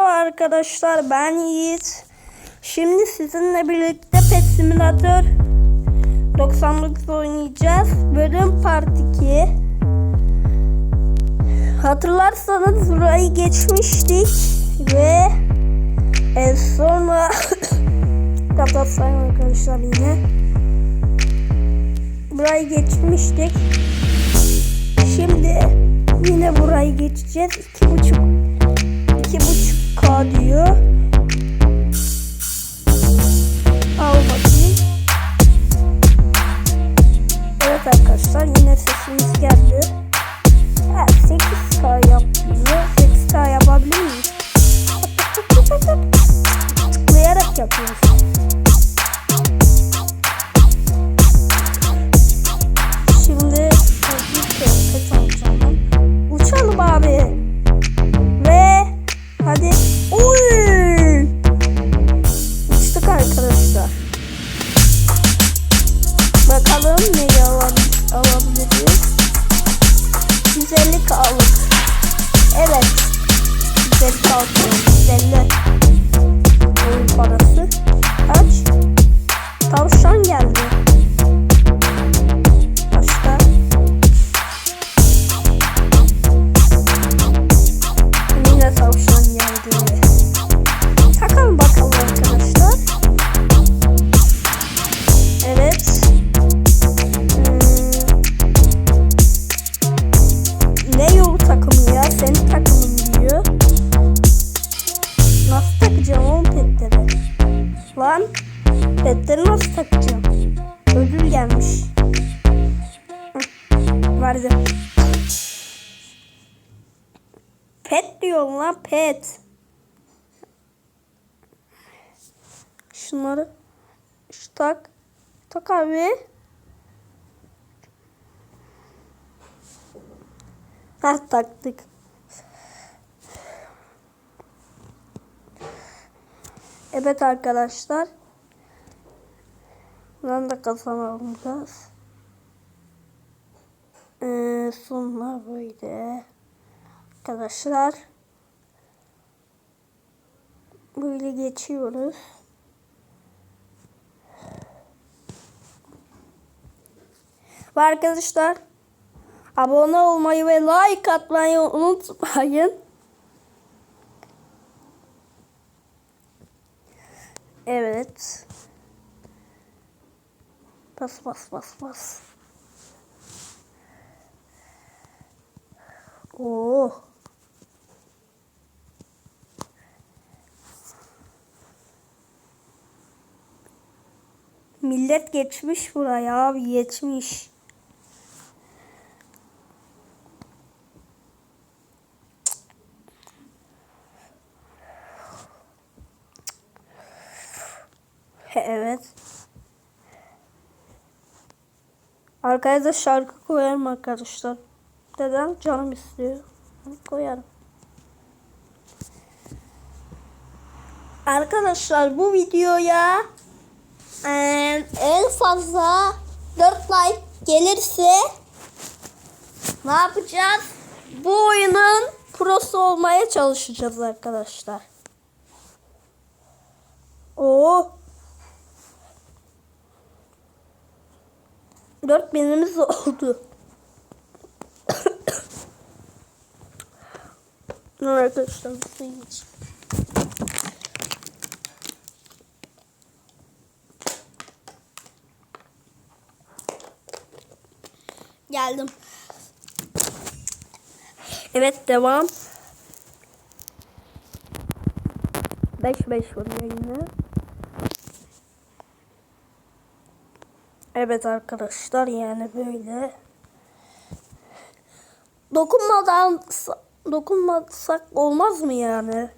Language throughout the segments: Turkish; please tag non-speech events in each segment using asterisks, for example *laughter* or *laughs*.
Merhaba arkadaşlar ben Yiğit. Şimdi sizinle birlikte Pet Simulator 99 oynayacağız. Bölüm Part 2. Hatırlarsanız burayı geçmiştik ve e, sonra kapatsayım arkadaşlar yine. Burayı geçmiştik. Şimdi yine burayı geçeceğiz. 2.5 2.5 Avrupa diyor. Avrupa değil. Evet arkadaşlar yine sesimiz geldi. Evet 8K yaptı. Bakalım neyi alabil- alabiliriz. 150 kalık. Evet. 150 kalık. 150. Oyun parası. Kaç? Tavşan geldi. Petleri nasıl takacağım? Ödül gelmiş. Hı, Verdim. Pet diyor lan pet. Şunları şu tak. Tak abi. Ha taktık. Evet arkadaşlar. Ben de kazanacağız. Ee, sonra böyle. Arkadaşlar. Böyle geçiyoruz. Ve arkadaşlar abone olmayı ve like atmayı unutmayın. Evet. Bas bas bas bas. Oo. Millet geçmiş buraya abi geçmiş. Evet. Arkaya da şarkı koyarım arkadaşlar. Neden? Canım istiyor. Koyarım. Arkadaşlar bu videoya eee, en fazla 4 like gelirse ne yapacağız? Bu oyunun prosu olmaya çalışacağız arkadaşlar. Oo. 4 binimiz oldu. Arkadaşlar su içeyim. Geldim. Evet devam. 5-5 vuruyor yine. Evet arkadaşlar yani böyle. Dokunmadan dokunmasak olmaz mı yani?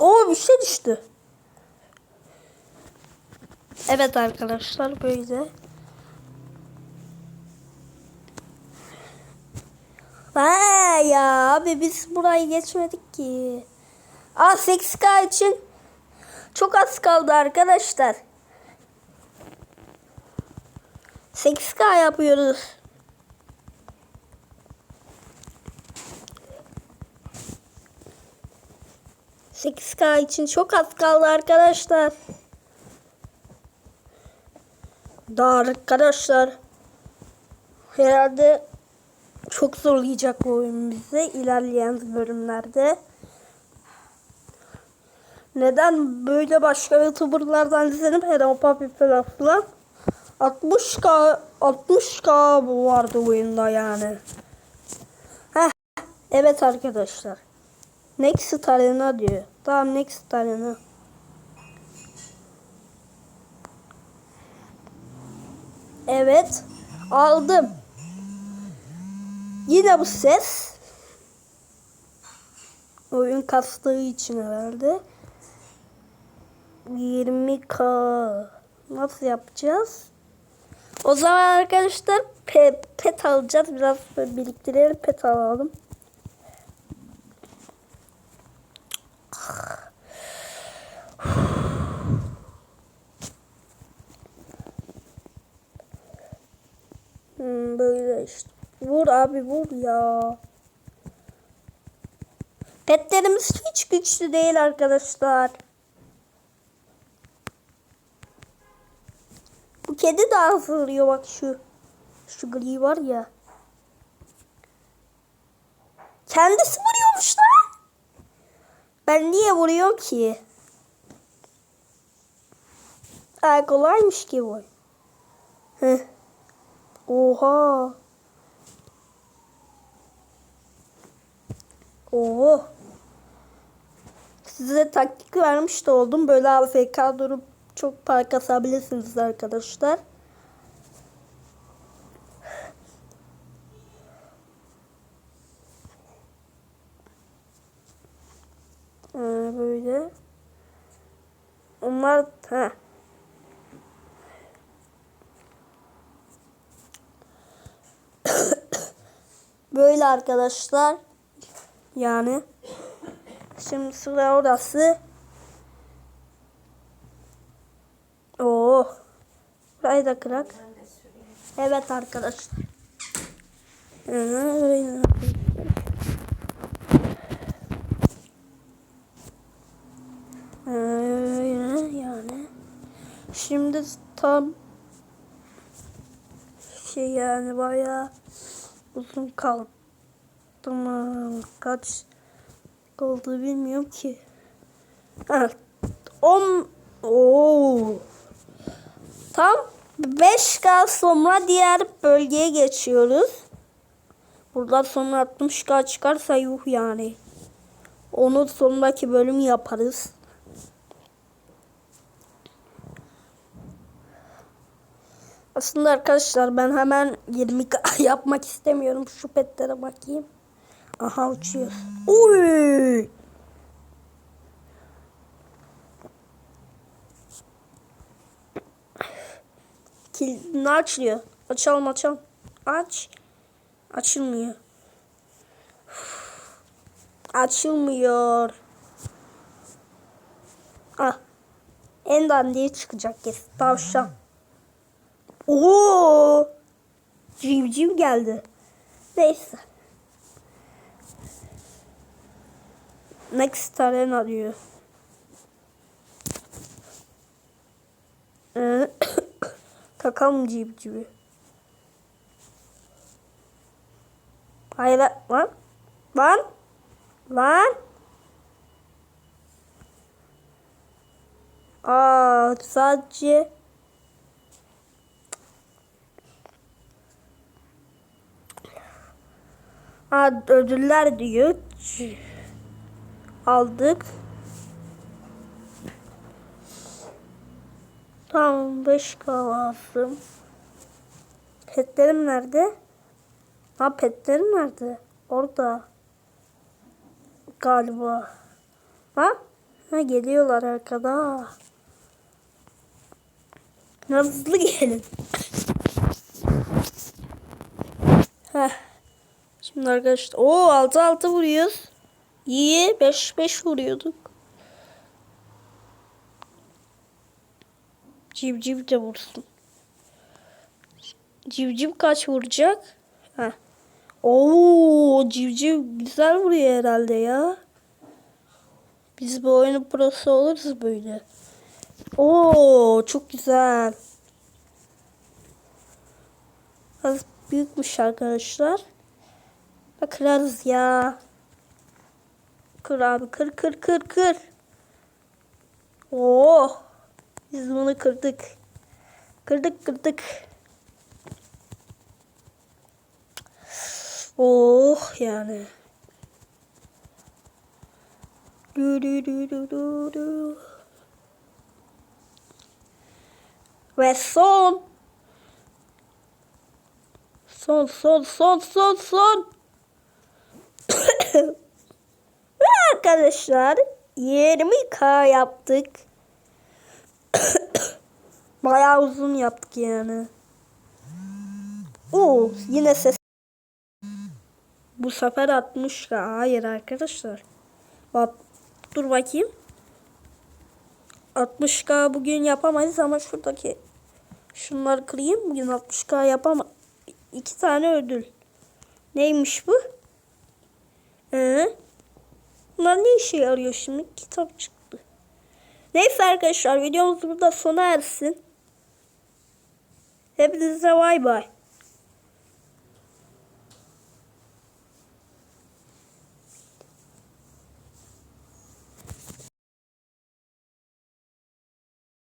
O bir şey düştü. Evet arkadaşlar böyle. Ha ya abi biz burayı geçmedik ki. Aa 8K için çok az kaldı arkadaşlar. 8K yapıyoruz. 8K için çok az kaldı arkadaşlar. Daha arkadaşlar. Herhalde çok zorlayacak bu oyun bizi ilerleyen bölümlerde. Neden böyle başka youtuberlardan izledim Hello Papi falan filan. 60k 60k bu vardı oyunda yani. Heh, evet arkadaşlar. Next arena diyor. Tamam next arena. Evet. Aldım. Yine bu ses. Oyun kastığı için herhalde. 20k. Nasıl yapacağız? O zaman arkadaşlar pet, pet alacağız. Biraz biriktirelim pet alalım. Hmm, böyle işte. Vur abi vur ya. Petlerimiz hiç güçlü değil arkadaşlar. Kedi daha vuruyor bak şu. Şu gri var ya. Kendisi vuruyormuş lan. Ben niye vuruyorum ki? Aa, kolaymış ki bu. Heh. Oha. Oo. Size taktik vermiş de oldum. Böyle AFK durup çok para kasabilirsiniz arkadaşlar. Böyle. Onlar ha. *coughs* Böyle arkadaşlar. Yani. Şimdi sıra orası. Oo. Burayı da kırak. Evet arkadaşlar. Yani. Şimdi tam şey yani bayağı uzun kaldı mı? Kaç kaldı bilmiyorum ki. Ha, 10 Oo. Tam 5K sonra diğer bölgeye geçiyoruz. Buradan sonra 60K çıkarsa yuh yani. Onu sonraki bölüm yaparız. Aslında arkadaşlar ben hemen 20 *laughs* yapmak istemiyorum. Şu petlere bakayım. Aha uçuyor. Uy! Kilidini açılıyor. Açalım açalım. Aç. Açılmıyor. Açılmıyor. Ah. En dandiği çıkacak kes. Tavşan. Oo! Civciv geldi. Neyse. Next arena diyor. Takalım civcivi. Hayır lan. Lan. Lan. Aa sadece Aa, ödüller diyor. Aldık. Tamam 5k lazım. Petlerim nerede? Ha petlerim nerede? Orada. Galiba. Ha? Ha geliyorlar arkada. Hızlı gelin. Heh. Şimdi arkadaşlar. Oo 6 6 vuruyoruz. İyi 5 5 vuruyorduk. Civciv de vursun. Civciv kaç vuracak? Heh. Oo civciv güzel vuruyor herhalde ya. Biz bu oyunun prosu oluruz böyle. Oo çok güzel. Az büyükmüş arkadaşlar. Da kırarız ya. Kır abi kır kır kır kır. Oo. Biz bunu kırdık. Kırdık kırdık. Oh yani. Du du du du du du. Ve son. Son son son son son. Ve *coughs* arkadaşlar 20k yaptık. Bayağı uzun yaptık yani. Oo yine ses. Bu sefer 60k. Hayır arkadaşlar. Bak dur bakayım. 60k bugün yapamayız ama şuradaki şunları kırayım. Bugün 60k yapama. İki tane ödül. Neymiş bu? Ee? Bunlar ne işe yarıyor şimdi? Kitap çıktı. Neyse arkadaşlar videomuz burada sona ersin. Hepinize bay bay.